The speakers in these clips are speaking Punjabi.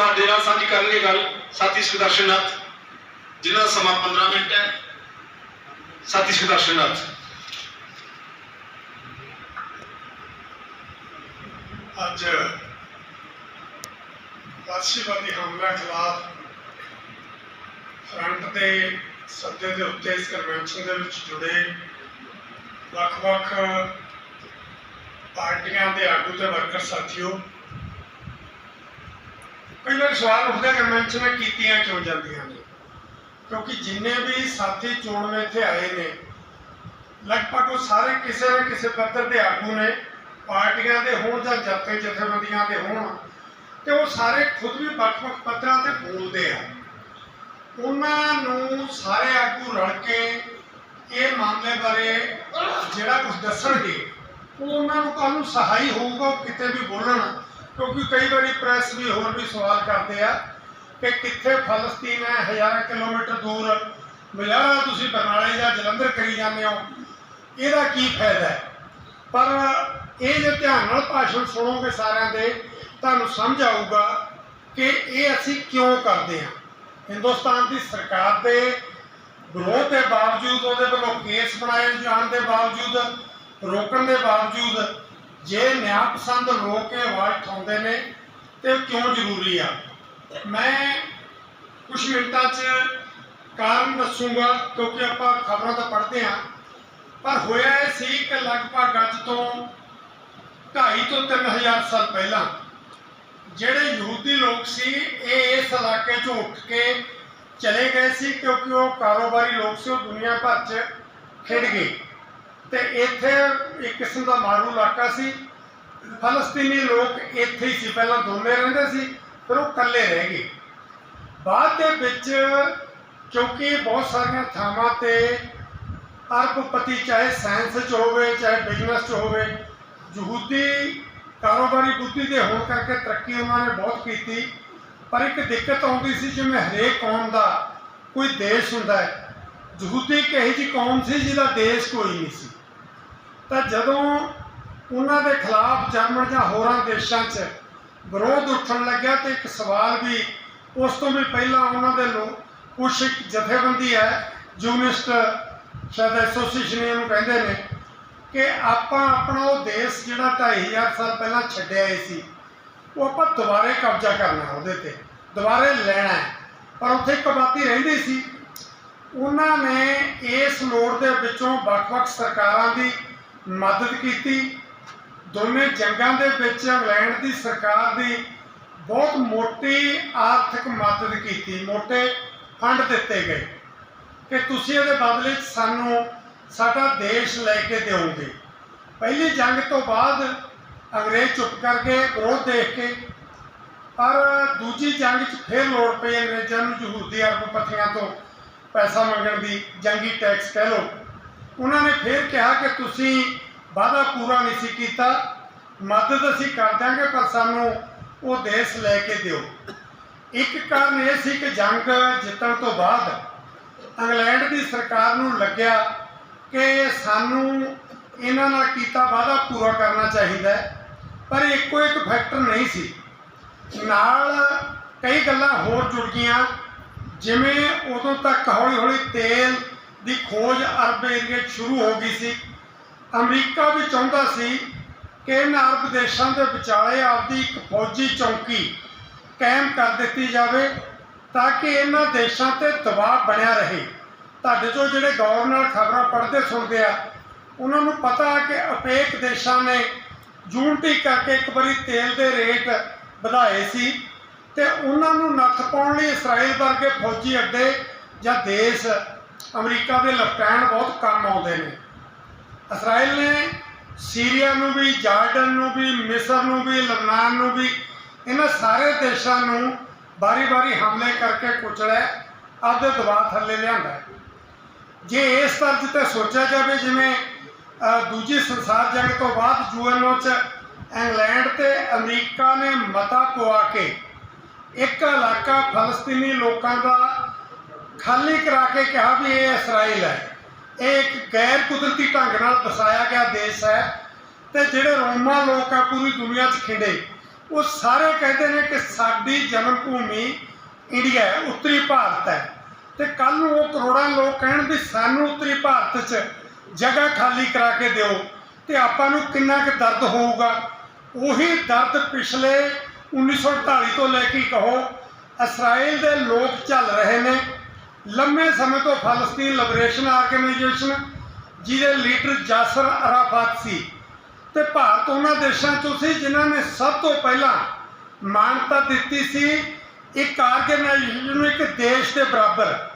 ਤੁਹਾਡੇ ਨਾਲ ਸਾਂਝੀ ਕਰਨਗੇ ਗੱਲ। ਸਾਥੀ ਸੁਦਰਸ਼ਨ ਨਾਥ ਜਿਨ੍ਹਾਂ ਦਾ ਸਮਾਂ 15 ਮਿੰਟ ਹੈ। ਸਾਥੀ ਸੁਦਰਸ਼ਨ ਨਾਥ ਅੱਜ ਰਾਸ਼ਟਰਵਾਦੀ ਹਮਲਾ ਖਿਲਾਫ ਫਰੰਟ ਦੇ ਸੱਦੇ ਦੇ ਉੱਤੇ ਇਸ ਕਨਵੈਨਸ਼ਨ ਦੇ ਵਿੱਚ ਜੁੜੇ ਵੱਖ-ਵੱਖ ਪਾਰਟੀਆਂ ਦੇ ਆਗੂ ਤੇ ਵਰਕਰ ਸਾਥੀਓ ਕਈ ਵਾਰ ਸਵਾਲ ਉੱਠਦਾ ਕਨਵੈਨਸ਼ਨਾਂ ਕੀਤੀਆਂ ਕਿਉਂ ਜਾਂਦੀਆਂ ਨੇ? ਕਿਉਂਕਿ ਜਿੰਨੇ ਵੀ ਸਾਥੀ ਚੋਣਵੇਂ ਇੱਥੇ ਆਏ ਨੇ, ਲਗਭਗ ਉਹ ਸਾਰੇ ਕਿਸੇ ਨਾ ਕਿਸੇ ਪੱਧਰ ਦੇ ਆਗੂ ਨੇ, ਪਾਰਟੀਆਂ ਦੇ ਹੋਣ ਜਾਂ ਜਥੇ ਜਥੇਬੰਦੀਆਂ ਦੇ ਹੋਣ, ਤੇ ਉਹ ਸਾਰੇ ਖੁਦ ਵੀ ਵੱਖ-ਵੱਖ ਪੱਧਰਾਂ ਤੇ ਬੋਲਦੇ ਆ। ਉਹਨਾਂ ਨੂੰ ਸਾਰੇ ਆਗੂ ਰਲ ਕੇ ਇਹ ਮਾਮਲੇ ਬਾਰੇ ਜਿਹੜਾ ਕੁਝ ਦੱਸਣਗੇ, ਉਹ ਉਹਨਾਂ ਨੂੰ ਤੁਹਾਨੂੰ ਸਹਾਈ ਹੋਊਗਾ, ਉਹ ਕਿਤੇ ਵੀ ਬੋਲਣ। ਕਿਉਂਕਿ ਕਈ ਵਾਰੀ ਪ੍ਰੈਸ ਵੀ ਹੋਰ ਵੀ ਸਵਾਲ ਕਰਦੇ ਆ ਕਿ ਕਿੱਥੇ ਫਲਸਤੀਨ ਹੈ, ਹਜ਼ਾਰਾਂ ਕਿਲੋਮੀਟਰ ਦੂਰ। ਮਿਲਿਆ ਤੁਸੀਂ ਬਰਨਾਲੇ ਜਾਂ ਜਲੰਧਰ ਕਰੀ ਜਾਂਦੇ ਹੋ, ਇਹਦਾ ਕੀ ਫਾਇਦਾ ਹੈ? ਪਰ ਇਹ ਜੇ ਧਿਆਨ ਨਾਲ ਭਾਸ਼ਣ ਸੁਣੋਗੇ ਸਾਰਿਆਂ ਦੇ, ਤੁਹਾਨੂੰ ਸਮਝ ਆਊਗਾ ਕਿ ਇਹ ਅਸੀਂ ਕਿਉਂ ਕਰਦੇ ਹਾਂ। ਹਿੰਦੁਸਤਾਨ ਦੀ ਸਰਕਾਰ ਦੇ ਵਿਰੋਧ ਦੇ ਬਾਵਜੂਦ, ਉਹਦੇ ਵੱਲੋਂ ਕੇਸ ਬਣਾਏ ਜਾਣ ਦੇ ਬਾਵਜੂਦ, ਰੋਕਣ ਦੇ ਬਾਵਜੂਦ ਜੇ ਨਿਆਂ ਪਸੰਦ ਲੋਕ ਇਹ ਆਵਾਜ਼ ਉਠਾਉਂਦੇ ਨੇ, ਤੇ ਕਿਉਂ ਜ਼ਰੂਰੀ ਆ? ਮੈਂ ਕੁਝ ਮਿੰਟਾਂ 'ਚ ਕਾਰਨ ਦੱਸੂਗਾ, ਕਿਉਂਕਿ ਆਪਾਂ ਖਬਰਾਂ ਤਾਂ ਪੜ੍ਹਦੇ ਹਾਂ। ਪਰ ਹੋਇਆ ਇਹ ਸੀ ਕਿ ਲਗਭਗ ਅੱਜ ਤੋਂ 2.5 ਤੋਂ 3000 ਸਾਲ ਪਹਿਲਾਂ ਜਿਹੜੇ ਯਹੂਦੀ ਲੋਕ ਸੀ, ਇਹ ਇਸ ਇਲਾਕੇ 'ਚੋਂ ਉੱਠ ਕੇ ਚਲੇ ਗਏ ਸੀ, ਕਿਉਂਕਿ ਉਹ ਕਾਰੋਬਾਰੀ ਲੋਕ ਸੀ, ਉਹ ਦੁਨੀਆ ਭਰ 'ਚ ਖਿੜ ਗਏ। ਤੇ ਇੱਥੇ ਇੱਕ ਕਿਸਮ ਦਾ ਮਾਰੂ ਇਲਾਕਾ ਸੀ। ਫਲਸਤੀਨੀ ਲੋਕ ਇੱਥੇ ਹੀ ਸੀ। ਪਹਿਲਾਂ ਦੋਨੇ ਰਹਿੰਦੇ ਸੀ, ਫਿਰ ਉਹ ਇਕੱਲੇ ਰਹਿ ਗਏ। ਬਾਅਦ ਦੇ ਵਿੱਚ ਕਿਉਂਕਿ ਬਹੁਤ ਸਾਰੀਆਂ ਥਾਵਾਂ ਤੇ ਅਰਬਪਤੀ ਚਾਹੇ ਸਾਇੰਸ 'ਚ ਹੋਵੇ, ਚਾਹੇ ਬਿਜ਼ਨਸ 'ਚ ਹੋਵੇ, ਯਹੂਦੀ ਕਾਰੋਬਾਰੀ ਬੁੱਧੀ ਦੇ ਹੋਣ ਕਰਕੇ ਤਰੱਕੀ ਉਹਨਾਂ ਨੇ ਬਹੁਤ ਕੀਤੀ। ਪਰ ਇੱਕ ਦਿੱਕਤ ਆਉਂਦੀ ਸੀ, ਜਿਵੇਂ ਹਰੇਕ ਕੌਮ ਦਾ ਕੋਈ ਦੇਸ਼ ਹੁੰਦਾ ਹੈ। ਯਹੂਦੀ ਇੱਕ ਇਹੋ ਜਿਹੀ ਕੌਮ ਸੀ ਜਿਹਦਾ ਦੇਸ਼ ਕੋਈ ਨਹੀਂ ਸੀ। ਤਾਂ ਜਦੋਂ ਉਹਨਾਂ ਦੇ ਖਿਲਾਫ ਜਰਮਨ ਜਾਂ ਹੋਰਾਂ ਦੇਸ਼ਾਂ 'ਚ ਵਿਰੋਧ ਉੱਠਣ ਲੱਗਿਆ ਤੇ ਇੱਕ ਸਵਾਲ ਵੀ ਉਸ ਤੋਂ ਵੀ ਪਹਿਲਾਂ ਉਹਨਾਂ ਦੇ ਲੋਕ ਕੁਛ ਇੱਕ ਜਥੇਬੰਦੀ ਹੈ ਜੂਨਿਸਟ ਸ਼ਾਇਦ ਐਸੋਸੀਏਸ਼ਨ ਇਹਨੂੰ ਕਹਿੰਦੇ ਨੇ ਕਿ ਆਪਾਂ ਆਪਣਾ ਉਹ ਦੇਸ਼ ਜਿਹੜਾ 2500 ਸਾਲ ਪਹਿਲਾਂ ਛੱਡਿਆ ਏ ਸੀ, ਉਹ ਆਪਾਂ ਦੁਬਾਰੇ ਕਬਜ਼ਾ ਕਰਨਾ ਉਹਦੇ ਤੇ, ਦੁਬਾਰੇ ਲੈਣਾ ਪਰ ਉੱਥੇ ਕਬਾਤੀ ਰਹਿੰਦੀ ਸੀ। ਉਹਨਾਂ ਨੇ ਇਸ ਲੋੜ ਦੇ ਵਿੱਚੋਂ ਵੱਖ-ਵੱਖ ਸਰਕਾਰਾਂ ਦੀ ਮਦਦ ਕੀਤੀ। ਦੋਨੇ ਜੰਗਾਂ ਦੇ ਵਿੱਚ ਇੰਗਲੈਂਡ ਦੀ ਸਰਕਾਰ ਦੀ ਬਹੁਤ ਮੋਟੀ ਆਰਥਿਕ ਮਦਦ ਕੀਤੀ। ਮੋਟੇ ਫੰਡ ਦਿੱਤੇ ਗਏ। ਕਿ ਤੁਸੀਂ ਇਹਦੇ ਬਦਲੇ ਸਾਨੂੰ ਸਾਡਾ ਦੇਸ਼ ਲੈ ਕੇ ਦਿਓਗੇ। ਪਹਿਲੀ ਜੰਗ ਤੋਂ ਬਾਅਦ ਅੰਗਰੇਜ਼ ਚੁੱਪ ਕਰ ਗਏ, ਵਿਰੋਧ ਦੇਖ ਕੇ। ਪਰ ਦੂਜੀ ਜੰਗ 'ਚ ਫਿਰ ਲੋੜ ਪਈ ਅੰਗਰੇਜ਼ਾਂ ਨੂੰ ਯਹੂਦੀ ਅਰਬਪਤੀਆਂ ਤੋਂ ਪੈਸਾ ਮੰਗਣ ਦੀ, ਜੰਗੀ ਟੈਕਸ ਕਹਿ ਲਓ। ਉਹਨਾਂ ਨੇ ਫਿਰ ਕਿਹਾ ਕਿ ਤੁਸੀਂ ਵਾਅਦਾ ਪੂਰਾ ਨਹੀਂ ਸੀ ਕੀਤਾ। ਮਦਦ ਅਸੀਂ ਕਰ ਦਿਆਂਗੇ, ਪਰ ਸਾਨੂੰ ਉਹ ਦੇਸ਼ ਲੈ ਕੇ ਦਿਓ। ਇੱਕ ਕਾਰਨ ਇਹ ਸੀ ਕਿ ਜੰਗ ਜਿੱਤਣ ਤੋਂ ਬਾਅਦ ਇੰਗਲੈਂਡ ਦੀ ਸਰਕਾਰ ਨੂੰ ਲੱਗਿਆ ਕਿ ਸਾਨੂੰ ਇਹਨਾਂ ਨਾਲ ਕੀਤਾ ਵਾਅਦਾ ਪੂਰਾ ਕਰਨਾ ਚਾਹੀਦਾ ਪਰ ਇੱਕੋ ਇੱਕ ਫੈਕਟਰ ਨਹੀਂ ਸੀ। ਨਾਲ ਕਈ ਗੱਲਾਂ ਹੋਰ ਜੁੜ ਗਈਆਂ, ਜਿਵੇਂ ਉਦੋਂ ਤੱਕ ਹੌਲੀ ਹੌਲੀ ਤੇਲ ਦੀ ਖੋਜ ਅਰਬ ਏਰੀਏ 'ਚ ਸ਼ੁਰੂ ਹੋ ਗਈ ਸੀ। ਅਮਰੀਕਾ ਵੀ ਚਾਹੁੰਦਾ ਸੀ ਕਿ ਇਹਨਾਂ ਅਰਬ ਦੇਸ਼ਾਂ ਦੇ ਵਿਚਾਲੇ ਆਪਦੀ ਇੱਕ ਫੌਜੀ ਚੌਂਕੀ ਕਾਇਮ ਕਰ ਦਿੱਤੀ ਜਾਵੇ ਤਾਂ ਕਿ ਇਹਨਾਂ ਦੇਸ਼ਾਂ ਤੇ ਦਬਾਅ ਬਣਿਆ ਰਹੇ। ਤੁਹਾਡੇ ਚੋਂ ਜਿਹੜੇ ਗੌਰ ਨਾਲ ਖਬਰਾਂ ਪੜ੍ਹਦੇ ਸੁਣਦੇ ਆ, ਉਹਨਾਂ ਨੂੰ ਪਤਾ ਕਿ ਅਪੇਕ ਦੇਸ਼ਾਂ ਨੇ ਜੂਨਟੀ ਕਰਕੇ ਇੱਕ ਵਾਰੀ ਤੇਲ ਦੇ ਰੇਟ ਵਧਾਏ ਸੀ ਤੇ ਉਹਨਾਂ ਨੂੰ ਨੱਥ ਪਾਉਣ ਲਈ ਇਸਰਾਏਲ ਵਰਗੇ ਫੌਜੀ ਅੱਡੇ ਜਾਂ ਦੇਸ਼ ਅਮਰੀਕਾ ਦੇ ਲਪਟਾਣ ਬਹੁਤ ਕੰਮ ਆਉਂਦੇ ਨੇ। ਇਸਰਾਏਲ ਨੇ ਸੀਰੀਆ ਨੂੰ ਵੀ, ਜਾਰਡਨ ਨੂੰ ਵੀ, ਮਿਸਰ ਨੂੰ ਵੀ, ਲਬਨਾਨ ਨੂੰ ਵੀ, ਇਹਨਾਂ ਸਾਰੇ ਦੇਸ਼ਾਂ ਨੂੰ ਬਾਰੀ-ਬਾਰੀ ਹਮਲੇ ਕਰਕੇ ਕੁਚਲਿਆ, ਆਪਦੇ ਦਬਾਅ ਥੱਲੇ ਲਿਆਂਦਾ। ਜੇ ਇਸ ਤਰ੍ਹਾਂ ਤੇ ਸੋਚਿਆ ਜਾਵੇ, ਜਿਵੇਂ ਦੂਜੀ ਸੰਸਾਰ ਜੰਗ ਤੋਂ ਬਾਅਦ ਯੂਐਨਓ ਚ ਇੰਗਲੈਂਡ ਤੇ ਅਮਰੀਕਾ ਨੇ ਮਤਾ ਪਵਾ ਕੇ ਇੱਕ ਇਲਾਕਾ ਫਲਸਤੀਨੀ ਲੋਕਾਂ ਦਾ ਖਾਲੀ ਕਰਾ ਕੇ ਕਿਹਾ ਵੀ ਇਹ ਇਸਰਾਏਲ ਹੈ। ਇਹ ਇੱਕ ਗੈਰ ਕੁਦਰਤੀ ਢੰਗ ਨਾਲ ਵਸਾਇਆ ਗਿਆ ਦੇਸ਼ ਹੈ ਤੇ ਜਿਹੜੇ ਰੋਮਾ ਲੋਕ ਆ ਪੂਰੀ ਦੁਨੀਆ 'ਚ ਖਿੰਡੇ, ਉਹ ਸਾਰੇ ਕਹਿੰਦੇ ਨੇ ਕਿ ਸਾਡੀ ਜਨਮ ਭੂਮੀ ਇੰਡੀਆ ਹੈ, ਉੱਤਰੀ ਭਾਰਤ ਹੈ। ਤੇ ਕੱਲ ਨੂੰ ਉਹ ਕਰੋੜਾਂ ਲੋਕ ਕਹਿਣ ਵੀ ਸਾਨੂੰ ਉੱਤਰੀ ਭਾਰਤ 'ਚ ਜਗ੍ਹਾ ਖਾਲੀ ਕਰਾ ਕੇ ਦਿਓ ਤੇ ਆਪਾਂ ਨੂੰ ਕਿੰਨਾ ਕੁ ਦਰਦ ਹੋਊਗਾ। ਉਹੀ ਦਰਦ ਪਿਛਲੇ 1948 ਤੋਂ ਲੈ ਕੇ ਕਹੋ ਇਸਰਾਇਲ ਦੇ ਲੋਕ ਚੱਲ ਰਹੇ ਨੇ। ਲੰਮੇ ਸਮੇਂ ਤੋਂ ਫਲਸਤੀਨ ਲਿਬਰੇਸ਼ਨ ਆਰਗੇਨਾਈਜੇਸ਼ਨ ਜਿਹਦੇ ਲੀਡਰ ਜਾਸਰ ਅਰਾਫਾਤ ਸੀ ਤੇ ਭਾਰਤ ਉਹਨਾਂ ਦੇਸ਼ਾਂ ਚੋਂ ਸੀ ਜਿਨ੍ਹਾਂ ਨੇ ਸਭ ਤੋਂ ਪਹਿਲਾਂ ਮਾਨਤਾ ਦਿੱਤੀ ਸੀ ਇੱਕ ਆਰਗੇਨਾਈਜੇਸ਼ਨ ਨੂੰ ਇੱਕ ਦੇਸ਼ ਦੇ ਬਰਾਬਰ।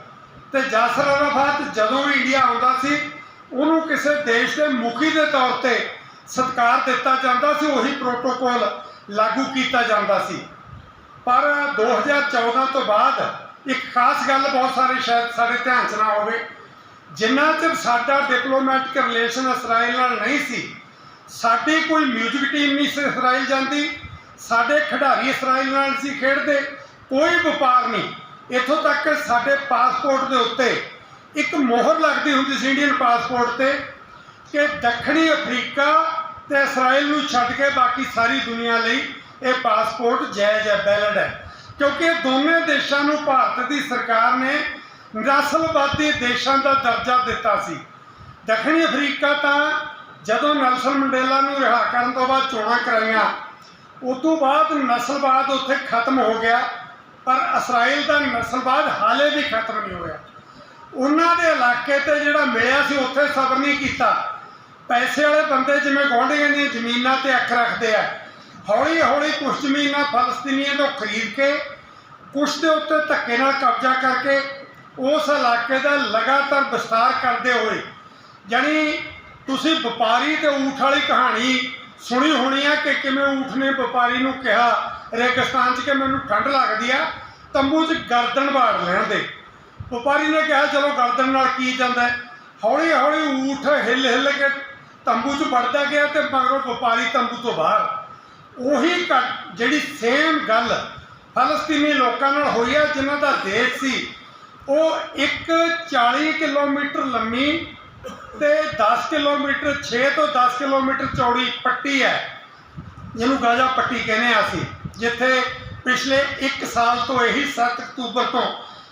ਤੇ ਜਾਸਰ ਅਰਾਫਾਤ ਜਦੋਂ ਵੀ ਇੰਡੀਆ ਆਉਂਦਾ ਸੀ, ਉਹਨੂੰ ਕਿਸੇ ਦੇਸ਼ ਦੇ ਮੁਖੀ ਦੇ ਤੌਰ ਤੇ ਸਤਿਕਾਰ ਦਿੱਤਾ ਜਾਂਦਾ ਸੀ, ਉਹੀ ਪ੍ਰੋਟੋਕੋਲ ਲਾਗੂ ਕੀਤਾ ਜਾਂਦਾ ਸੀ। ਪਰ 2014 ਤੋਂ ਬਾਅਦ ਇੱਕ ਖਾਸ ਗੱਲ ਬਹੁਤ ਸਾਰੇ ਸ਼ਾਇਦ ਸਾਡੇ ਧਿਆਨ 'ਚ ਨਾ ਹੋਵੇ। ਜਿੰਨਾ ਚਿਰ ਸਾਡਾ ਡਿਪਲੋਮੈਟਿਕ ਰਿਲੇਸ਼ਨ ਇਸਰਾਈਲ ਨਾਲ ਨਹੀਂ ਸੀ, ਸਾਡੀ ਕੋਈ ਮਿਊਜ਼ਿਕ ਟੀਮ ਨਹੀਂ ਸੀ ਇਸਰਾਈਲ ਜਾਂਦੀ, ਸਾਡੇ ਖਿਡਾਰੀ ਇਸਰਾਈਲ ਨਾਲ ਸੀ ਖੇਡਦੇ, ਕੋਈ ਵਪਾਰ ਨਹੀਂ। ਇੱਥੋਂ ਤੱਕ ਕਿ ਸਾਡੇ ਪਾਸਪੋਰਟ ਦੇ ਉੱਤੇ ਇੱਕ ਮੋਹਰ ਲੱਗਦੀ ਹੁੰਦੀ ਸੀ ਇੰਡੀਅਨ ਪਾਸਪੋਰਟ ਤੇ ਕਿ ਦੱਖਣੀ ਅਫਰੀਕਾ ਤੇ ਇਸਰਾਈਲ ਨੂੰ ਛੱਡ ਕੇ ਬਾਕੀ ਸਾਰੀ ਦੁਨੀਆ ਲਈ ਇਹ ਪਾਸਪੋਰਟ ਜਾਇਜ਼ ਹੈ ਵੈਲਿਡ ਹੈ। ਕਿਉਂਕਿ ਇਹ ਦੋਨੇ ਦੇਸ਼ਾਂ ਨੂੰ ਭਾਰਤ ਦੀ ਸਰਕਾਰ ਨੇ ਨਸਲਵਾਦੀ ਦੇਸ਼ਾਂ ਦਾ ਦਰਜਾ ਦਿੱਤਾ ਸੀ। ਦੱਖਣੀ ਅਫਰੀਕਾ ਤਾਂ ਜਦੋਂ ਨੈਲਸਨ ਮੰਡੇਲਾ ਨੂੰ ਰਿਹਾ ਕਰਨ ਤੋਂ ਬਾਅਦ ਚੋਣਾਂ ਕਰਾਈਆਂ, ਉਸ ਤੋਂ ਬਾਅਦ ਨਸਲਵਾਦ ਉੱਥੇ ਖਤਮ ਹੋ ਗਿਆ, ਪਰ ਇਸਰਾਈਲ ਦਾ ਨਸਲਵਾਦ ਹਾਲੇ ਵੀ ਖਤਮ ਨਹੀਂ ਹੋਇਆ। ਉਹਨਾਂ ਦੇ ਇਲਾਕੇ ਤੇ ਜਿਹੜਾ ਮਿਲਿਆ ਸੀ, ਉੱਥੇ ਸਬਰ ਨਹੀਂ ਕੀਤਾ। ਪੈਸੇ ਵਾਲੇ ਬੰਦੇ ਜਿਵੇਂ ਗੁਆਂਢੀਆਂ ਦੀਆਂ ਜ਼ਮੀਨਾਂ ਤੇ ਅੱਖ ਰੱਖਦੇ ਆ ਹੌਲੀ ਹੌਲੀ ਕੁਝ ਜ਼ਮੀਨਾਂ ਫਲਸਤੀਨੀਆਂ ਤੋਂ ਖਰੀਦ ਕੇ ਕੁਝ ਦੇ ਉੱਤੇ ਧੱਕੇ ਨਾਲ ਕਬਜ਼ਾ ਕਰਕੇ ਉਸ ਇਲਾਕੇ ਦਾ ਲਗਾਤਾਰ ਵਿਸਤਾਰ ਕਰਦੇ ਹੋਏ ਯਾਨੀ ਤੁਸੀਂ ਵਪਾਰੀ ਤੇ ਊਠ ਵਾਲੀ ਕਹਾਣੀ ਸੁਣੀ ਹੋਣੀ ਆ ਕਿ ਕਿਵੇਂ ਊਠ ਨੇ ਵਪਾਰੀ ਨੂੰ ਕਿਹਾ, ਰੇਗਿਸਤਾਨ 'ਚ ਕਿ ਮੈਨੂੰ ਠੰਡ ਲੱਗਦੀ ਆ, ਤੰਬੂ 'ਚ ਗਰਦਨ ਵਾੜ ਲੈਣ ਦੇ। ਵਪਾਰੀ ਨੇ ਕਿਹਾ, ਚਲੋ ਗਰਦਨ ਨਾਲ ਕੀ ਜਾਂਦਾ ਹੌਲੀ ਹੌਲੀ ਊਠ ਹਿੱਲ ਹਿੱਲ ਕੇ ਤੰਬੂ 'ਚ ਵੜਦਾ ਗਿਆ ਤੇ ਮਗਰੋਂ ਵਪਾਰੀ ਤੰਬੂ ਤੋਂ ਬਾਹਰ ਉਹੀ ਜਿਹੜੀ ਸੇਮ ਗੱਲ ਫਲਸਤੀਨੀ ਲੋਕਾਂ ਨਾਲ ਹੋਈ ਹੈ ਜਿਨ੍ਹਾਂ ਦਾ ਦੇਸ਼ ਸੀ, ਉਹ ਇੱਕ 40 ਕਿਲੋਮੀਟਰ ਲੰਮੀ ਤੇ 10 ਕਿਲੋਮੀਟਰ 6 ਤੋਂ 10 ਕਿਲੋਮੀਟਰ ਚੌੜੀ ਪੱਟੀ ਹੈ, ਜਿਹਨੂੰ ਗਾਜ਼ਾ ਪੱਟੀ ਕਹਿੰਦੇ ਆ ਅਸੀਂ, ਜਿੱਥੇ ਪਿਛਲੇ 1 ਸਾਲ ਤੋਂ ਇਹੀ 7 ਅਕਤੂਬਰ ਤੋਂ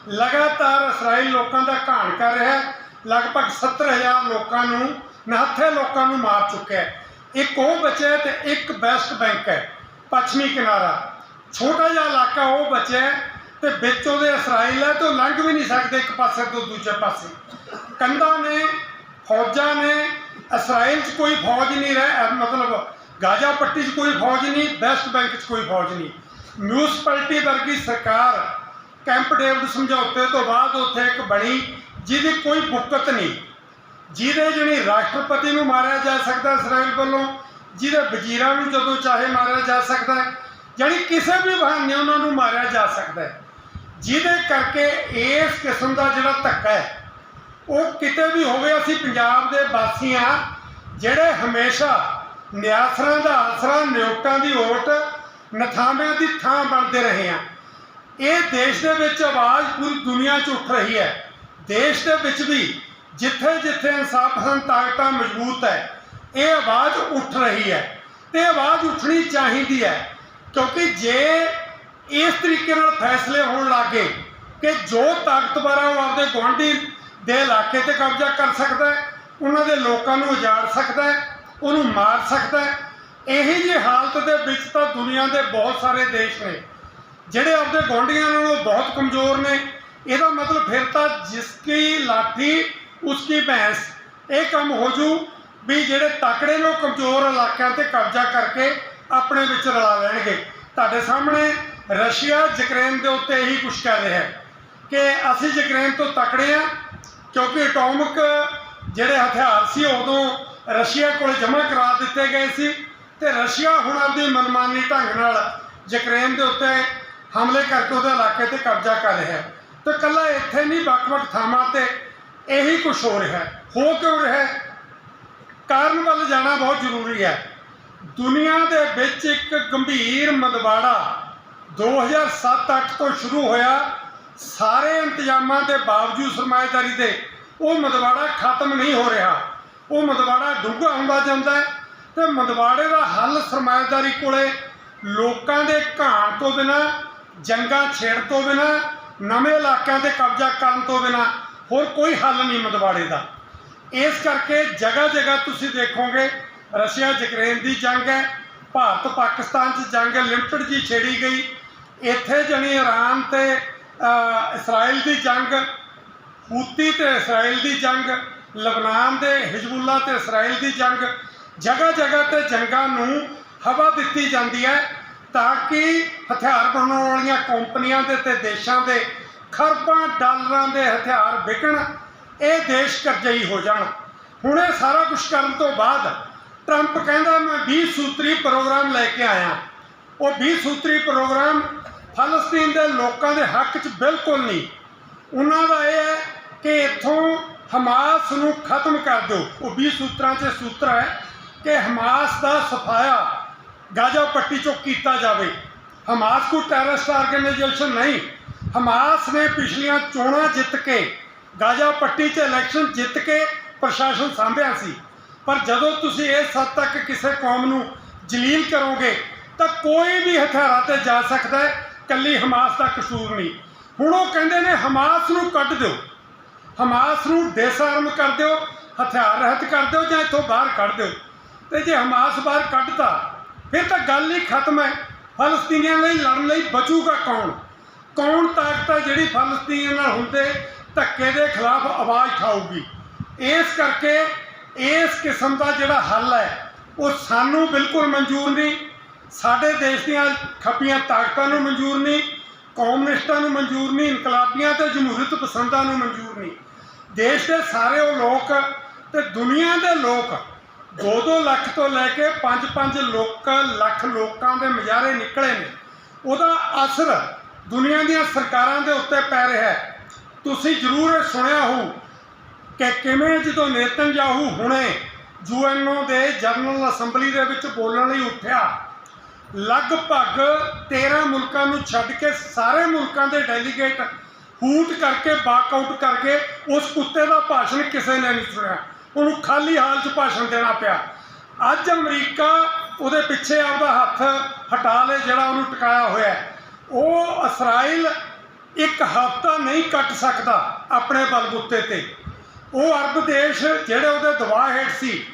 ਲਗਾਤਾਰ ਇਸਰਾਈਲ ਲੋਕਾਂ ਦਾ ਘਾਣ ਕਰ ਰਿਹਾ ਹੈ, ਲਗਭਗ 70000 ਲੋਕਾਂ ਨੂੰ ਨਿਹੱਥੇ ਲੋਕਾਂ ਨੂੰ ਮਾਰ ਚੁੱਕਿਆ ਹੈ। ਇੱਕ ਉਹ ਬਚਿਆ ਹੈ ਤੇ ਇੱਕ ਵੈਸਟ ਬੈਂਕ ਹੈ, ਪੱਛਮੀ ਕਿਨਾਰਾ। ਛੋਟਾ ਜਿਹਾ ਇਲਾਕਾ ਉਹ ਬਚਿਆ ਹੈ ਤੇ ਵਿੱਚ ਉਹਦੇ ਇਸਰਾਈਲ ਹੈ ਤੇ ਉਹ ਲੰਘ ਵੀ ਨਹੀਂ ਸਕਦੇ ਇੱਕ ਪਾਸੇ ਤੋਂ ਦੂਜੇ ਪਾਸੇ। ਕੰਧਾਂ ਨੇ, ਫੌਜਾਂ ਨੇ, ਇਸਰਾਈਲ 'ਚ ਕੋਈ ਫੌਜ ਨਹੀਂ ਰਹਿ ਮਤਲਬ ਗਾਜ਼ਾ ਪੱਟੀ 'ਚ ਕੋਈ ਫੌਜ ਨਹੀਂ ਵੈਸਟ ਬੈਂਕ 'ਚ ਕੋਈ ਫੌਜ ਨਹੀਂ। ਮਿਊਨਿਸਪੈਲਿਟੀ ਵਰਗੀ ਸਰਕਾਰ ਕੈਂਪ ਡੇਵਿਡ ਸਮਝੌਤੇ ਤੋਂ ਬਾਅਦ ਉੱਥੇ ਇੱਕ ਬਣੀ ਜਿਹਦੀ ਕੋਈ ਬੁੱਕਤ ਨਹੀਂ। ਜਿਹਦੇ ਜਿਹੜੀ ਰਾਸ਼ਟਰਪਤੀ ਨੂੰ ਮਾਰਿਆ ਜਾ ਸਕਦਾ ਇਸਰਾਈਲ ਵੱਲੋਂ, ਜਿਹਦੇ ਵਜ਼ੀਰਾਂ ਨੂੰ ਜਦੋਂ ਚਾਹੇ ਮਾਰਿਆ ਜਾ ਸਕਦਾ ਹੈ ਯਾਨੀ ਕਿਸੇ ਵੀ ਬਹਾਨੇ ਉਹਨਾਂ ਨੂੰ ਮਾਰਿਆ ਜਾ ਸਕਦਾ ਹੈ। ਜਿਹਦੇ ਕਰਕੇ ਇਸ ਕਿਸਮ ਦਾ ਜਿਹੜਾ ਧੱਕਾ ਹੈ, ਉਹ ਕਿਤੇ ਵੀ ਹੋਵੇ ਅਸੀਂ ਪੰਜਾਬ ਦੇ ਵਾਸੀਆਂ ਜਿਹੜੇ ਹਮੇਸ਼ਾ ਨਿਆਸਰਾਂ ਦਾ ਆਸਰਾ ਨਿਯੁਕਤਾਂ ਦੀ ਓਟ, ਨਥਾਮਿਆਂ ਦੀ ਥਾਂ ਬਣਦੇ ਰਹੇ ਹਾਂ। ਇਹ ਦੇਸ਼ ਦੇ ਵਿੱਚ ਆਵਾਜ਼ ਪੂਰੀ ਦੁਨੀਆ 'ਚ ਉੱਠ ਰਹੀ ਹੈ। ਦੇਸ਼ ਦੇ ਵਿੱਚ ਵੀ ਜਿੱਥੇ ਜਿੱਥੇ ਇਨਸਾਫ ਪਸੰਦ ਤਾਕਤਾਂ ਮਜ਼ਬੂਤ ਹੈ, ਇਹ ਆਵਾਜ਼ ਉੱਠ ਰਹੀ ਹੈ ਤੇ ਆਵਾਜ਼ ਉੱਠਣੀ ਚਾਹੀਦੀ ਹੈ ਕਿਉਂਕਿ ਜੇ ਇਸ ਤਰੀਕੇ ਨਾਲ ਫੈਸਲੇ ਹੋਣ ਲੱਗੇ ਕਿ ਜੋ ਤਾਕਤਵਰ ਹੈ ਉਹ ਆਪਦੇ ਗੁਆਂਢੀ ਦੇ ਇਲਾਕੇ ਤੇ ਕਬਜ਼ਾ ਕਰ ਸਕਦਾ ਹੈ, ਉਹਨਾਂ ਦੇ ਲੋਕਾਂ ਨੂੰ ਉਜਾੜ ਸਕਦਾ ਹੈ, ਉਹਨੂੰ ਮਾਰ ਸਕਦਾ ਹੈ, ਇਹੀ ਜਿਹੀ ਹਾਲਤ ਦੇ ਵਿੱਚ ਤਾਂ ਦੁਨੀਆ ਦੇ ਬਹੁਤ ਸਾਰੇ ਦੇਸ਼ ਨੇ, ਜਿਹੜੇ ਆਪਦੇ ਗੁਆਂਢੀਆਂ ਨਾਲੋਂ ਬਹੁਤ ਕਮਜ਼ੋਰ ਨੇ। ਇਹਦਾ ਮਤਲਬ ਫਿਰ ਤਾਂ ਜਿਸਕੀ ਲਾਠੀ ਉਸਕੀ ਭੈਂਸ, ਇਹ ਕੰਮ ਹੋ ਜੂ ਵੀ ਜਿਹੜੇ ਤਕੜੇ ਨੇ ਉਹ ਕਮਜ਼ੋਰ ਇਲਾਕਿਆਂ ਤੇ ਕਬਜ਼ਾ ਕਰਕੇ ਆਪਣੇ ਵਿੱਚ ਰਲਾ ਲੈਣਗੇ। ਤੁਹਾਡੇ ਸਾਹਮਣੇ ਰਸ਼ੀਆ ਯੂਕਰੇਨ ਦੇ ਉੱਤੇ ਇਹੀ ਕੁਝ ਕਰ ਰਿਹਾ ਹੈ ਕਿ ਅਸੀਂ ਯੂਕਰੇਨ ਤੋਂ ਤਕੜੇ ਆ ਕਿਉਂਕਿ ਐਟੋਮਿਕ ਜਿਹੜੇ ਹਥਿਆਰ ਸੀ ਉਦੋਂ ਰਸ਼ੀਆ ਕੋਲ ਜਮ੍ਹਾਂ ਕਰਾ ਦਿੱਤੇ ਗਏ ਸੀ ਤੇ ਰਸ਼ੀਆ ਹੁਣ ਆਪਣੀ ਮਨਮਾਨੀ ਢੰਗ ਨਾਲ ਯੂਕਰੇਨ ਦੇ ਉੱਤੇ ਹਮਲੇ ਕਰਕੇ ਉਹਦੇ ਇਲਾਕੇ ਤੇ ਕਬਜ਼ਾ ਕਰ ਰਿਹਾ ਹੈ। ਤੇ ਕੱਲਾ ਇੱਥੇ ਨਹੀਂ, ਵੱਖ-ਵੱਖ ਥਾਵਾਂ ਤੇ ਇਹੀ ਕੁਝ ਹੋ ਰਿਹਾ ਹੈ। ਹੋ ਕਿਉਂ ਰਿਹਾ ਹੈ? ਕਾਰਨ ਵੱਲ ਜਾਣਾ ਬਹੁਤ ਜ਼ਰੂਰੀ ਹੈ। ਦੁਨੀਆ ਦੇ ਵਿੱਚ ਇੱਕ ਗੰਭੀਰ ਮਦਵਾੜਾ 2007-8 ਤੋਂ ਸ਼ੁਰੂ ਹੋਇਆ। ਸਾਰੇ ਇੰਤਜ਼ਾਮਾਂ ਦੇ ਬਾਵਜੂਦ ਸਰਮਾਏਦਾਰੀ ਦੇ ਉਹ ਮਦਵਾੜਾ ਖਤਮ ਨਹੀਂ ਹੋ ਰਿਹਾ। ਉਹ ਮਦਵਾੜਾ ਡੂੰਘਾ ਹੁੰਦਾ ਜਾਂਦਾ ਹੈ ਤੇ ਮਦਵਾੜੇ ਦਾ ਹੱਲ ਸਰਮਾਏਦਾਰੀ ਕੋਲੇ ਲੋਕਾਂ ਦੇ ਘਾਣ ਤੋਂ ਬਿਨਾ, ਜੰਗਾਂ ਛੇੜ ਤੋਂ ਬਿਨਾ, ਨਵੇਂ ਇਲਾਕਿਆਂ ਤੇ ਕਬਜ਼ਾ ਕਰਨ ਤੋਂ ਬਿਨਾ ਹੋਰ ਕੋਈ ਹੱਲ ਨਹੀਂ ਮਦਵਾੜੇ ਦਾ। ਇਸ ਕਰਕੇ ਜਗ੍ਹਾ ਜਗ੍ਹਾ ਤੁਸੀਂ ਦੇਖੋਗੇ ਰਸ਼ੀਆ ਯੂਕਰੇਨ ਦੀ ਜੰਗ ਹੈ ਭਾਰਤ ਪਾਕਿਸਤਾਨ 'ਚ ਜੰਗ ਲਿਮਟਿਡ ਜੀ ਛੇੜੀ ਗਈ। ਇੱਥੇ ਜਣੀ ਇਰਾਨ ਤੇ ਅ, ਇਸਰਾਇਲ ਦੀ ਜੰਗ ਹੂਤੀ ਤੇ ਇਸਰਾਇਲ ਦੀ ਜੰਗ ਲਬਨਾਨ ਦੇ ਹਿਜਬੁੱਲਾ ਤੇ ਇਸਰਾਇਲ ਦੀ ਜੰਗ ਜਗ੍ਹਾ ਜਗ੍ਹਾ ਤੇ ਜੰਗਾਂ ਨੂੰ ਹਵਾ ਦਿੱਤੀ ਜਾਂਦੀ ਹੈ ਤਾਂ ਕਿ ਹਥਿਆਰ ਬਣਾਉਣ ਵਾਲੀਆਂ ਕੰਪਨੀਆਂ ਦੇ ਤੇ ਦੇਸ਼ਾਂ ਦੇ ਖਰਬਾਂ ਡਾਲਰਾਂ ਦੇ ਹਥਿਆਰ ਵਿਕਣ, ਇਹ ਦੇਸ਼ ਕਰਜ਼ਈ ਹੋ ਜਾਣ। ਹੁਣ ਇਹ ਸਾਰਾ ਕੁਝ ਕਰਨ ਤੋਂ ਬਾਅਦ ਟਰੰਪ ਕਹਿੰਦਾ, ਮੈਂ 20 ਸੂਤਰੀ ਪ੍ਰੋਗਰਾਮ ਲੈ ਕੇ ਆਇਆ। ਉਹ 20 ਸੂਤਰੀ ਪ੍ਰੋਗਰਾਮ ਫਲਸਤੀਨ ਦੇ ਲੋਕਾਂ ਦੇ ਹੱਕ 'ਚ ਬਿਲਕੁਲ ਨਹੀਂ। ਉਹਨਾਂ ਦਾ ਇਹ ਹੈ ਕਿ ਇੱਥੋਂ ਹਮਾਸ ਨੂੰ ਖਤਮ ਕਰ ਦਿਓ। ਉਹ 20 ਸੂਤਰਾਂ 'ਚ ਸੂਤਰ ਹੈ ਕਿ ਹਮਾਸ ਦਾ ਸਫਾਇਆ ਗਾਜ਼ਾ ਪੱਟੀ 'ਚੋਂ ਕੀਤਾ ਜਾਵੇ। ਹਮਾਸ ਕੋਈ ਟੈਰਰਿਸਟ ਆਰਗੇਨਾਈਜੇਸ਼ਨ ਨਹੀਂ। ਹਮਾਸ ਨੇ ਪਿਛਲੀਆਂ ਚੋਣਾਂ ਜਿੱਤ ਕੇ, ਗਾਜ਼ਾ ਪੱਟੀ 'ਚ ਇਲੈਕਸ਼ਨ ਜਿੱਤ ਕੇ ਪ੍ਰਸ਼ਾਸਨ ਸਾਂਭਿਆ ਸੀ। ਪਰ ਜਦੋਂ ਤੁਸੀਂ ਇਸ ਹੱਦ ਤੱਕ ਕਿਸੇ ਕੌਮ ਨੂੰ ਜਲੀਲ ਕਰੋਗੇ, ਤਾਂ ਕੋਈ ਵੀ ਹਥਿਆਰਾਂ ਤੇ ਜਾ ਸਕਦਾ ਹੈ, ਕੱਲੀ ਹਮਾਸ ਦਾ ਕਸੂਰ ਨਹੀਂ। ਹੁਣ ਉਹ ਕਹਿੰਦੇ ਨੇ, ਹਮਾਸ ਨੂੰ ਕੱਢ ਦਿਓ। ਹਮਾਸ ਨੂੰ ਡਿਸਆਰਮ ਕਰ ਦਿਓ, ਹਥਿਆਰ ਰਹਿਤ ਕਰ ਦਿਓ ਜਾਂ ਇੱਥੋਂ ਬਾਹਰ ਕੱਢ ਦਿਓ। ਤੇ ਜੇ ਹਮਾਸ ਬਾਹਰ ਕੱਢਤਾ, ਫਿਰ ਤਾਂ ਗੱਲ ਹੀ ਖਤਮ ਹੈ। ਫਲਸਤੀਨੀਆਂ ਲਈ ਲੜਨ ਲਈ ਬਚੂਗਾ ਕੌਣ? ਕੌਣ ਤਾਕਤ ਹੈ ਜਿਹੜੀ ਫਲਸਤੀਨ ਨਾਲ ਹੁੰਦੇ, ਧੱਕੇ ਦੇ ਖਿਲਾਫ ਆਵਾਜ਼ ਉਠਾਊਗੀ। ਇਸ ਕਰਕੇ ਇਸ ਕਿਸਮ ਦਾ ਜਿਹੜਾ ਹੱਲ ਹੈ, ਉਹ ਸਾਨੂੰ ਬਿਲਕੁਲ ਮਨਜ਼ੂਰ ਨਹੀਂ। ਸਾਡੇ ਦੇਸ਼ ਦੀਆਂ ਖੱਬੀਆਂ ਤਾਕਤਾਂ ਨੂੰ ਮਨਜ਼ੂਰ ਨਹੀਂ, ਕਮਿਊਨਿਸਟਾਂ ਨੂੰ ਮਨਜ਼ੂਰ ਨਹੀਂ, ਇਨਕਲਾਬੀਆਂ ਤੇ ਜਮਹੂਰੀਅਤ ਪਸੰਦਾਂ ਨੂੰ ਮਨਜ਼ੂਰ ਨਹੀਂ। ਦੇਸ਼ ਦੇ ਸਾਰੇ ਉਹ ਲੋਕ ਤੇ ਦੁਨੀਆ ਦੇ ਲੋਕ 2-2 ਲੱਖ ਤੋਂ ਲੈ ਕੇ 5-5 ਲੋਕ, ਲੱਖ ਲੋਕਾਂ ਦੇ ਮਜ਼ਾਰੇ ਨਿਕਲੇ ਨੇ। ਉਹਦਾ ਅਸਰ ਦੁਨੀਆ ਦੀਆਂ ਸਰਕਾਰਾਂ ਦੇ ਉੱਤੇ ਪੈ ਰਿਹਾ ਹੈ। ਤੁਸੀਂ ਜ਼ਰੂਰ ਇਹ ਸੁਣਿਆ ਹੋ ਕਿ ਕਿਵੇਂ ਜਦੋਂ ਨੇਤਨਯਾਹੂ ਹੁਣੇ ਯੂਐਨਓ ਦੇ ਜਨਰਲ ਅਸੈਂਬਲੀ ਦੇ ਵਿੱਚ ਬੋਲਣ ਲਈ ਉੱਠਿਆ, ਲਗਭਗ 13 ਮੁਲਕਾਂ ਨੂੰ ਛੱਡ ਕੇ ਸਾਰੇ ਮੁਲਕਾਂ ਦੇ ਡੈਲੀਗੇਟ ਹੂਟ ਕਰਕੇ ਬਾਕਆਊਟ ਕਰਕੇ ਉਸ ਕੁੱਤੇ ਦਾ ਭਾਸ਼ਣ ਕਿਸੇ ਨੇ ਨਹੀਂ ਸੁਣਿਆ। ਉਹਨੂੰ ਖਾਲੀ ਹਾਲ 'ਚ ਭਾਸ਼ਣ ਦੇਣਾ ਪਿਆ। ਅੱਜ ਅਮਰੀਕਾ ਉਹਦੇ ਪਿੱਛੇ ਆਪਦਾ ਹੱਥ ਹਟਾ ਲੇ ਜਿਹੜਾ ਉਹਨੂੰ ਟਿਕਾਇਆ ਹੋਇਆ ਉਹ ਇਸਰਾਇਲ ਇੱਕ ਹਫ਼ਤਾ ਨਹੀਂ ਕੱਟ ਸਕਦਾ ਆਪਣੇ ਬਲਬੁੱਤੇ ਤੇ। ਉਹ ਅਰਬ ਦੇਸ਼ ਜਿਹੜੇ ਉਹਦੇ ਦਬਾਅ ਹੇਠ ਸੀ,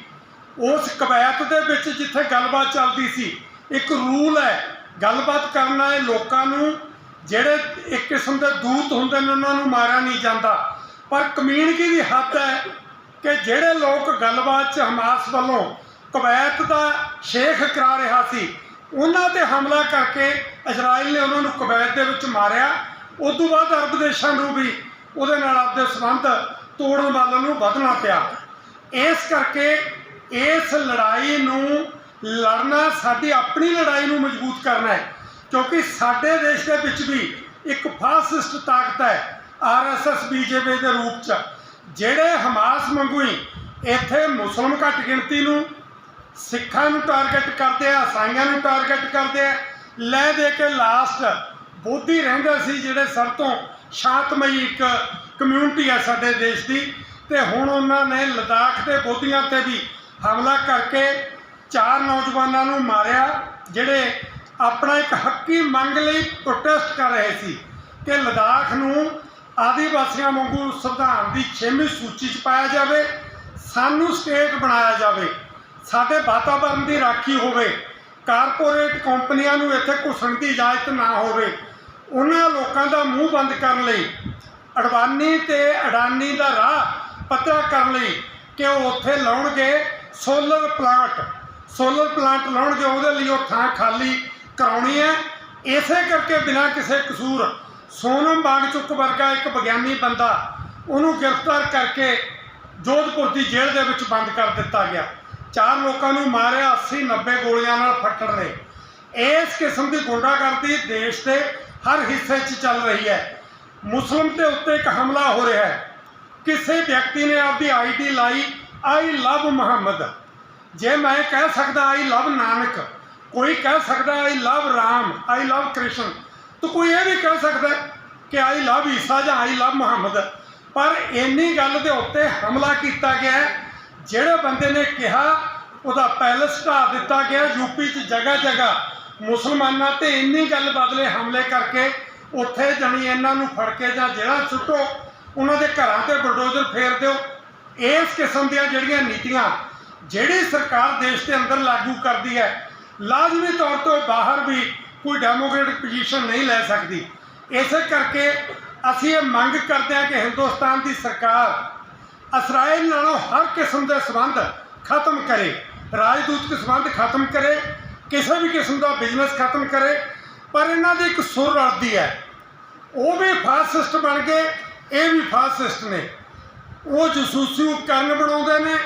ਉਸ ਕਵੈਤ ਦੇ ਵਿੱਚ ਜਿੱਥੇ ਗੱਲਬਾਤ ਚੱਲਦੀ ਸੀ, ਇੱਕ ਰੂਲ ਹੈ, ਗੱਲਬਾਤ ਕਰਨ ਵਾਲੇ ਲੋਕਾਂ ਨੂੰ ਜਿਹੜੇ ਇੱਕ ਕਿਸਮ ਦੇ ਦੂਤ ਹੁੰਦੇ ਨੇ, ਉਹਨਾਂ ਨੂੰ ਮਾਰਿਆ ਨਹੀਂ ਜਾਂਦਾ। ਪਰ ਕਮਿਊਨਿਟੀ ਦੀ ਹੱਦ ਹੈ ਕਿ ਜਿਹੜੇ ਲੋਕ ਗੱਲਬਾਤ 'ਚ ਹਮਾਸ ਵੱਲੋਂ ਕਵੈਤ ਦਾ ਸ਼ੇਖ ਕਰਾ ਰਿਹਾ ਸੀ ਉਹਨਾਂ ਤੇ ਹਮਲਾ ਕਰਕੇ ਇਜ਼ਰਾਈਲ ਨੇ ਉਹਨਾਂ ਨੂੰ ਕਵੈਤ ਦੇ ਵਿੱਚ ਮਾਰਿਆ। ਉਸ ਤੋਂ ਬਾਅਦ ਅਰਬ ਦੇਸ਼ਾਂ ਨੂੰ ਵੀ ਉਹਦੇ ਨਾਲ ਆਪਦੇ ਸੰਬੰਧ ਤੋੜਨ ਵੱਲ ਨੂੰ ਵਧਣਾ ਪਿਆ। ਇਸ ਕਰਕੇ ਇਸ ਲੜਾਈ ਨੂੰ ਲੜਨਾ ਸਾਡੀ ਆਪਣੀ ਲੜਾਈ ਨੂੰ ਮਜ਼ਬੂਤ ਕਰਨਾ ਹੈ, ਕਿਉਂਕਿ ਸਾਡੇ ਦੇਸ਼ ਦੇ ਵਿੱਚ ਵੀ ਇੱਕ ਫਾਸਿਸਟ ਤਾਕਤ ਹੈ ਆਰਐਸਐਸ ਬੀਜੇਪੀ ਦੇ ਰੂਪ ਚ। ਜਿਹੜੇ ਹਮਾਸ ਵਾਂਗੂ ਹੀ ਇੱਥੇ ਮੁਸਲਮ ਘੱਟ ਗਿਣਤੀ ਨੂੰ ਸਿੱਖਾਂ ਨੂੰ ਟਾਰਗੇਟ ਕਰਦੇ ਆ ਈਸਾਈਆਂ ਨੂੰ ਟਾਰਗੇਟ ਕਰਦੇ ਆ। ਲੈ ਦੇ ਕੇ ਲਾਸਟ ਬੋਧੀ ਰਹਿੰਦੇ ਸੀ ਜਿਹੜੇ ਸਭ ਤੋਂ ਸ਼ਾਂਤਮਈ ਇੱਕ ਕਮਿਊਨਿਟੀ ਆ ਸਾਡੇ ਦੇਸ਼ ਦੀ। ਤੇ ਹੁਣ ਉਹਨਾਂ ਨੇ ਲਦਾਖ ਦੇ ਬੋਧੀਆਂ ਤੇ ਵੀ ਹਮਲਾ ਕਰਕੇ ਚਾਰ ਨੌਜਵਾਨਾਂ ਨੂੰ ਮਾਰਿਆ, ਜਿਹੜੇ ਆਪਣਾ ਇੱਕ ਹੱਕੀ ਮੰਗ ਲਈ ਪ੍ਰੋਟੈਸਟ ਕਰ ਰਹੇ ਸੀ ਕਿ ਲਦਾਖ ਨੂੰ ਆਦੀਵਾਸੀਆਂ ਵਾਂਗੂ ਸੰਵਿਧਾਨ ਦੀ 6ਵੀਂ ਸੂਚੀ 'ਚ ਪਾਇਆ ਜਾਵੇ, ਸਾਨੂੰ ਸਟੇਟ ਬਣਾਇਆ ਜਾਵੇ। ਸਾਡੇ ਵਾਤਾਵਰਣ ਦੀ ਰਾਖੀ ਹੋਵੇ, ਕਾਰਪੋਰੇਟ ਕੰਪਨੀਆਂ ਨੂੰ ਇੱਥੇ ਘੁਸਣ ਦੀ ਇਜਾਜ਼ਤ ਨਾ ਹੋਵੇ, ਉਹਨਾਂ ਲੋਕਾਂ ਦਾ ਮੂੰਹ ਬੰਦ ਕਰਨ ਲਈ, ਅਡਵਾਨੀ ਤੇ ਅਡਾਨੀ ਦਾ ਰਾਹ ਪੱਧਰਾ ਕਰਨ ਲਈ ਕਿ ਉਹ ਉੱਥੇ ਲਾਉਣਗੇ ਸੋਲਰ ਪਲਾਂਟ ਸੋਲਰ ਪਲਾਂਟ ਲਾਉਣਗੇ, ਉਹਦੇ ਲਈ ਉਹ ਥਾਂ ਖਾਲੀ ਕਰਾਉਣੀ ਹੈ। ਇਸੇ ਕਰਕੇ ਬਿਨਾਂ ਕਿਸੇ ਕਸੂਰ ਸੋਨਮ ਬਾਗਚੁੱਕ ਵਰਗਾ ਇੱਕ ਵਿਗਿਆਨੀ ਬੰਦਾ ਉਹਨੂੰ ਗ੍ਰਿਫਤਾਰ ਕਰਕੇ ਜੋਧਪੁਰ ਦੀ ਜੇਲ੍ਹ ਦੇ ਵਿੱਚ ਬੰਦ ਕਰ ਦਿੱਤਾ ਗਿਆ। ਚਾਰ ਲੋਕਾਂ ਨੂੰ ਮਾਰਿਆ 80 90 ਗੋਲੀਆਂ ਨਾਲ ਫੱਟੜ ਨੇ। ਇਸ ਕਿਸਮ ਦੀ ਗੁੰਡਾਗਰਦੀ ਦੇਸ਼ ਦੇ ਹਰ ਹਿੱਸੇ 'ਚ ਚੱਲ ਰਹੀ ਹੈ। ਮੁਸਲਮ ਦੇ ਉੱਤੇ ਇੱਕ ਹਮਲਾ ਹੋ ਰਿਹਾ ਹੈ। ਕਿਸੇ ਵਿਅਕਤੀ ਨੇ ਆਪਦੀ ਆਈਡੀ ਲਾਈ ਆਈ ਲਵ ਮੁਹੰਮਦ। ਜੇ ਮੈਂ ਕਹਿ ਸਕਦਾ ਆਈ ਲਵ ਨਾਨਕ। ਕੋਈ ਕਹਿ ਸਕਦਾ I love Ram. I love Krishna. ਤਾਂ ਕੋਈ ਇਹ ਵੀ ਕਹਿ ਸਕਦਾ ਕਿ ਆਈ ਲਵ ਈਸਾ ਜਾਂ ਆਈ ਲਵ ਮੁਹੰਮਦ। ਪਰ ਇੰਨੀ ਗੱਲ ਦੇ ਉੱਤੇ ਹਮਲਾ ਕੀਤਾ ਗਿਆ ਹੈ, ਜਿਹੜੇ ਬੰਦੇ ਨੇ ਕਿਹਾ, ਉਹਦਾ ਪੈਲਸ ਢਾ ਦਿੱਤਾ ਗਿਆ ਯੂਪੀ 'ਚ ਜਗ੍ਹਾ ਜਗ੍ਹਾ। ਮੁਸਲਮਾਨਾਂ ਤੇ ਇੰਨੀ ਗੱਲ ਬਦਲੇ ਹਮਲੇ ਕਰਕੇ ਉੱਥੇ ਜਣੀ ਇਹਨਾਂ ਨੂੰ ਫੜ ਕੇ ਜਾਂ ਜਿਹੜਾ ਸੁੱਟੋ, ਉਹਨਾਂ ਦੇ ਘਰਾਂ ਤੇ ਬਲਡੋਜ਼ਰ ਫੇਰ ਦਿਓ। ਇਸ ਕਿਸਮ ਦੀਆਂ ਜਿਹੜੀਆਂ ਨੀਤੀਆਂ ਜਿਹੜੀ ਸਰਕਾਰ ਦੇਸ਼ ਦੇ ਅੰਦਰ ਲਾਗੂ ਕਰਦੀ ਹੈ, ਲਾਜ਼ਮੀ ਤੌਰ ਤੋਂ ਬਾਹਰ ਵੀ ਕੋਈ ਡੈਮੋਕ੍ਰੈਟਿਕ ਪੋਜੀਸ਼ਨ ਨਹੀਂ ਲੈ ਸਕਦੀ। ਇਸੇ ਕਰਕੇ ਅਸੀਂ ਇਹ ਮੰਗ ਕਰਦੇ ਹਾਂ ਕਿ ਹਿੰਦੁਸਤਾਨ ਦੀ ਸਰਕਾਰ ਇਸਰਾਇਲ ਨਾਲੋਂ ਹਰ ਕਿਸਮ ਦੇ ਸੰਬੰਧ ਖਤਮ ਕਰੇ ਰਾਜਦੂਤਕ ਸੰਬੰਧ ਖਤਮ ਕਰੇ, ਕਿਸੇ ਵੀ ਕਿਸਮ ਦਾ ਬਿਜ਼ਨਸ ਖਤਮ ਕਰੇ, ਪਰ ਇਹਨਾਂ ਦੀ ਇੱਕ ਸੁਰ ਰਲਦੀ ਹੈ, ਉਹ ਵੀ ਫਾਸਿਸਟ ਬਣ ਗਏ ਇਹ ਵੀ ਫਾਸਿਸਟ ਨੇ। ਉਹ ਜਸੂਸੀ ਉਪਕਰਨ ਬਣਾਉਂਦੇ ਨੇ,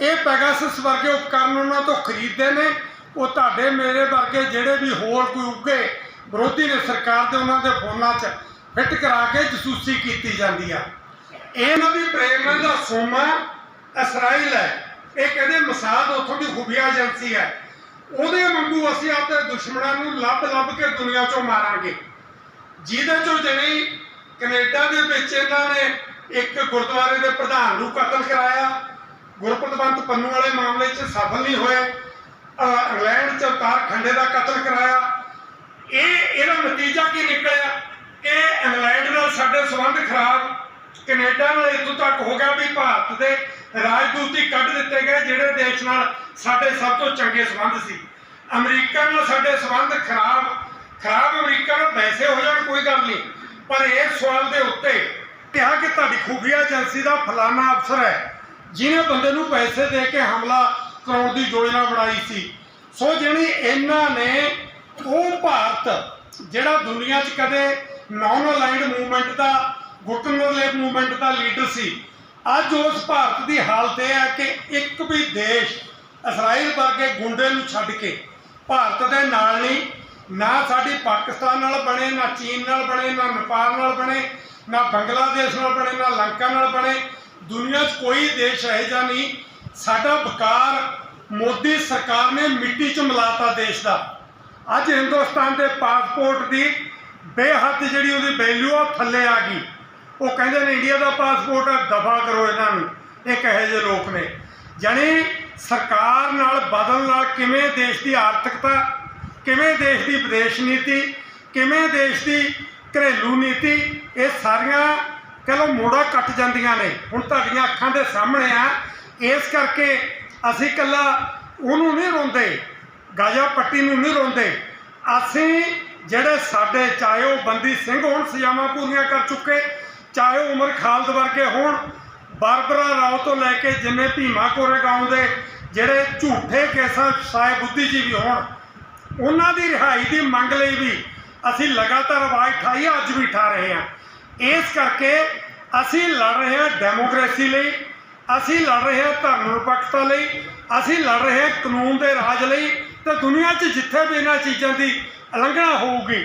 ਇਹ ਪੈਗਾਸਸ ਵਰਗੇ ਉਪਕਰਨ ਉਹਨਾਂ ਤੋਂ ਖਰੀਦਦੇ ਨੇ। ਉਹ ਤੁਹਾਡੇ ਮੇਰੇ ਵਰਗੇ ਜਿਹੜੇ ਵੀ ਹੋਰ ਕੋਈ ਉੱਗੇ ਵਿਰੋਧੀ ਨੇ ਸਰਕਾਰ ਦੇ ਉਹਨਾਂ ਦੇ ਫੋਨਾਂ 'ਚ ਫਿੱਟ ਕਰਾ ਕੇ ਜਸੂਸੀ ਕੀਤੀ ਜਾਂਦੀ ਆ। ਇਹਨਾਂ ਦੀ ਪ੍ਰੇਰਨਾ ਦਾ ਸੋਮਾ ਇਸਰਾਇਲ ਹੈ। ਇਹ ਕਹਿੰਦੇ ਮਸਾਦ ਉੱਥੋਂ ਦੀ ਖੁਫੀਆ ਏਜੰਸੀ ਹੈ। ਉਹਦੇ ਵਾਂਗੂ ਅਸੀਂ ਆਪਣੇ ਦੁਸ਼ਮਣਾਂ ਨੂੰ ਲੱਭ ਲੱਭ ਕੇ ਦੁਨੀਆ 'ਚੋਂ ਮਾਰਾਂਗੇ। ਜਿਹਦੇ ਚੋਂ ਜਣੀ ਕੈਨੇਡਾ ਦੇ ਵਿੱਚ ਇਹਨਾਂ ਨੇ ਇੱਕ ਗੁਰਦੁਆਰੇ ਦੇ ਪ੍ਰਧਾਨ ਨੂੰ ਕਤਲ ਕਰਾਇਆ। ਗੁਰਪਤਵੰਤ ਪੰਨੂ ਵਾਲੇ ਮਾਮਲੇ 'ਚ ਸਫਲ ਨਹੀਂ ਹੋਏ। ਇੰਗਲੈਂਡ 'ਚ ਅਵਤਾਰ ਖੰਡੇ ਦਾ ਕਤਲ ਕਰਾਇਆ। ਇਹ, ਇਹਦਾ ਨਤੀਜਾ ਕੀ ਨਿਕਲਿਆ? ਕਿ ਇੰਗਲੈਂਡ ਨਾਲ ਸਾਡੇ ਸੰਬੰਧ ਖਰਾਬ ਕੈਨੇਡਾ ਨਾਲ ਇੱਥੋਂ ਤੱਕ ਹੋ ਗਿਆ ਵੀ ਭਾਰਤ ਦੇ ਰਾਜਦੂਤੀ ਕੱਢ ਦਿੱਤੇ ਗਏ, ਜਿਹੜੇ ਦੇਸ਼ ਨਾਲ ਸਾਡੇ ਸਭ ਤੋਂ ਚੰਗੇ ਸੰਬੰਧ ਸੀ। ਅਮਰੀਕਾ ਨਾਲ ਸਾਡੇ ਸੰਬੰਧ ਖਰਾਬ ਖਰਾਬ ਅਮਰੀਕਾ ਨਾਲ ਵੈਸੇ ਹੋ ਜਾਣ ਕੋਈ ਗੱਲ ਨਹੀਂ, ਪਰ ਇਸ ਸਵਾਲ ਦੇ ਉੱਤੇ ਕਿਹਾ ਕਿ ਤੁਹਾਡੀ ਖੁਫੀਆ ਏਜੰਸੀ ਦਾ ਫਲਾਣਾ ਅਫਸਰ ਹੈ, ਜਿਹਨੇ ਬੰਦੇ ਨੂੰ ਪੈਸੇ ਦੇ ਕੇ ਹਮਲਾ ਕਰਾਉਣ ਦੀ ਯੋਜਨਾ ਬਣਾਈ ਸੀ। ਸੋ ਜਿਹੜੀ ਇਹਨਾਂ ਨੇ ਉਹ ਭਾਰਤ ਜਿਹੜਾ ਦੁਨੀਆ 'ਚ ਕਦੇ ਨਾਨ ਅਲਾਈਨਡ ਮੂਵਮੈਂਟ ਦਾ ਗੁੱਟਨਰਲੇਪ ਮੂਵਮੈਂਟ ਦਾ ਲੀਡਰ ਸੀ। ਅੱਜ ਉਸ ਭਾਰਤ ਦੀ ਹਾਲਤ ਇਹ ਹੈ ਕਿ ਇੱਕ ਵੀ ਦੇਸ਼ ਇਸਰਾਈਲ ਵਰਗੇ ਗੁੰਡੇ ਨੂੰ ਛੱਡ ਕੇ ਭਾਰਤ ਦੇ ਨਾਲ ਨਹੀਂ, ਨਾ ਸਾਡੀ ਪਾਕਿਸਤਾਨ ਨਾਲ ਬਣੇ, ਨਾ ਚੀਨ ਨਾਲ ਬਣੇ, ਨਾ ਨੇਪਾਲ ਨਾਲ ਬਣੇ, ਨਾ ਬੰਗਲਾਦੇਸ਼ ਨਾਲ ਬਣੇ, ਨਾ ਲੰਕਾ ਨਾਲ ਬਣੇ, ਦੁਨੀਆ 'ਚ ਕੋਈ ਦੇਸ਼ ਇਹੋ ਜਿਹਾ ਨਹੀਂ। ਸਾਡਾ ਵਕਾਰ ਮੋਦੀ ਸਰਕਾਰ ਨੇ ਮਿੱਟੀ 'ਚ ਮਿਲਾਤਾ ਦੇਸ਼ ਦਾ। ਅੱਜ ਹਿੰਦੁਸਤਾਨ ਦੇ ਪਾਸਪੋਰਟ ਦੀ ਬੇਹੱਦ ਜਿਹੜੀ ਉਹਦੀ ਵੈਲਿਊ ਆ ਥੱਲੇ ਆ ਗਈ। ਉਹ ਕਹਿੰਦੇ ਨੇ ਇੰਡੀਆ ਦਾ ਪਾਸਪੋਰਟ ਆ ਦਫਾ ਕਰੋ ਇਹਨਾਂ ਨੂੰ। ਇਹ ਕਹੇ ਜਿਹੇ ਲੋਕ ਨੇ। ਜਾਣੀ ਸਰਕਾਰ ਨਾਲ ਬਦਲ ਨਾਲ ਕਿਵੇਂ ਦੇਸ਼ ਦੀ ਆਰਥਿਕਤਾ, ਕਿਵੇਂ ਦੇਸ਼ ਦੀ ਵਿਦੇਸ਼ ਨੀਤੀ, ਕਿਵੇਂ ਦੇਸ਼ ਦੀ ਘਰੇਲੂ ਨੀਤੀ, ਇਹ ਸਾਰੀਆਂ ਕਹ ਲਓ ਮੋੜਾ ਕੱਟ ਜਾਂਦੀਆਂ ਨੇ। ਹੁਣ ਤੁਹਾਡੀਆਂ ਅੱਖਾਂ ਦੇ ਸਾਹਮਣੇ ਆ। ਇਸ ਕਰਕੇ ਅਸੀਂ ਇਕੱਲਾ ਉਹਨੂੰ ਨਹੀਂ ਰੋਂਦੇ, ਗਾਜਾ ਪੱਟੀ ਨੂੰ ਨਹੀਂ ਰੋਂਦੇ। ਅਸੀਂ ਜਿਹੜੇ ਸਾਡੇ ਚਾਹੇ ਉਹ ਬੰਦੀ ਸਿੰਘ ਹੋਣ, ਸਜ਼ਾਵਾਂ ਪੂਰੀਆਂ ਕਰ ਚੁੱਕੇ ਚਾਹੇ ਉਹ ਉਮਰ ਖਾਲਦ ਵਰਗੇ ਹੋਣ, ਬਾਰਬਰਾ ਰਾਓ ਤੋਂ ਲੈ ਕੇ ਜਿਵੇਂ ਭੀਮਾ ਕੋਰੇਗਾਉਂ ਦੇ ਜਿਹੜੇ ਝੂਠੇ ਕੇਸਾਂ ਸਾਏ ਬੁੱਧੀਜੀਵੀ ਹੋਣ, ਉਹਨਾਂ ਦੀ ਰਿਹਾਈ ਦੀ ਮੰਗ ਲਈ ਵੀ ਅਸੀਂ ਲਗਾਤਾਰ ਆਵਾਜ਼ ਉਠਾਈ, ਅੱਜ ਵੀ ਉਠਾ ਰਹੇ ਹਾਂ। ਇਸ ਕਰਕੇ ਅਸੀਂ ਲੜ ਰਹੇ ਹਾਂ ਡੈਮੋਕ੍ਰੇਸੀ ਲਈ, ਅਸੀਂ ਲੜ ਰਹੇ ਹਾਂ ਧਰਮ ਨਿਰਪੱਖਤਾ ਲਈ, ਅਸੀਂ ਲੜ ਰਹੇ ਹਾਂ ਕਾਨੂੰਨ ਦੇ ਰਾਜ ਲਈ ਤੇ ਦੁਨੀਆ 'ਚ ਜਿੱਥੇ ਵੀ ਇਹਨਾਂ ਚੀਜ਼ਾਂ ਦੀ ਉਲੰਘਣਾ ਹੋਊਗੀ,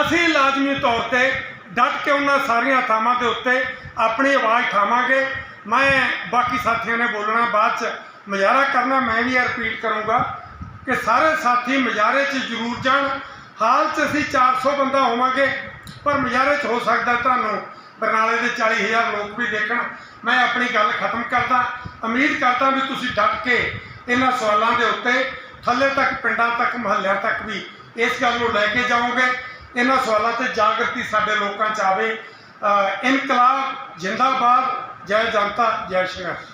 ਅਸੀਂ ਲਾਜ਼ਮੀ ਤੌਰ ਤੇ ਡਟ ਕੇ ਉਹਨਾਂ ਸਾਰੀਆਂ ਥਾਵਾਂ ਦੇ ਉੱਤੇ ਆਪਣੀ ਆਵਾਜ਼ ਉਠਾਵਾਂਗੇ ਮੈਂ ਬਾਕੀ ਸਾਥੀਆਂ ਨੇ ਬੋਲਣਾ, ਬਾਅਦ 'ਚ ਮੁਜ਼ਾਹਰਾ ਕਰਨਾ, ਮੈਂ ਵੀ ਰਿਪੀਟ ਕਰੂੰਗਾ ਕਿ ਸਾਰੇ ਸਾਥੀ ਮੁਜ਼ਾਹਰੇ 'ਚ ਜ਼ਰੂਰ ਜਾਣ। ਹਾਲ 'ਚ ਅਸੀਂ 400 ਬੰਦਾ ਹੋਵਾਂਗੇ, ਪਰ ਮੁਜ਼ਾਹਰੇ 'ਚ ਹੋ ਸਕਦਾ ਤੁਹਾਨੂੰ ਬਰਨਾਲੇ ਦੇ 40000 ਲੋਕ ਵੀ ਦੇਖਣ। ਮੈਂ ਆਪਣੀ ਗੱਲ ਖਤਮ ਕਰਦਾ, ਉਮੀਦ ਕਰਦਾ ਵੀ ਤੁਸੀਂ ਡਟ ਕੇ ਇਹਨਾਂ ਸਵਾਲਾਂ ਦੇ ਉੱਤੇ ਥੱਲੇ ਤੱਕ, ਪਿੰਡਾਂ ਤੱਕ, ਮੁਹੱਲਿਆਂ ਤੱਕ ਵੀ ਇਸ ਗੱਲ ਨੂੰ ਲੈ ਕੇ ਜਾਓਗੇ। ਇਹਨਾਂ ਸਵਾਲਾਂ ਤੇ ਜਾਗਰਤੀ ਸਾਡੇ ਲੋਕਾਂ 'ਚ ਆਵੇ। ਇਨਕਲਾਬ ਜਿੰਦਾਬਾਦ ਜੈ ਜਨਤਾ ਜੈ ਸੰਘਰਸ਼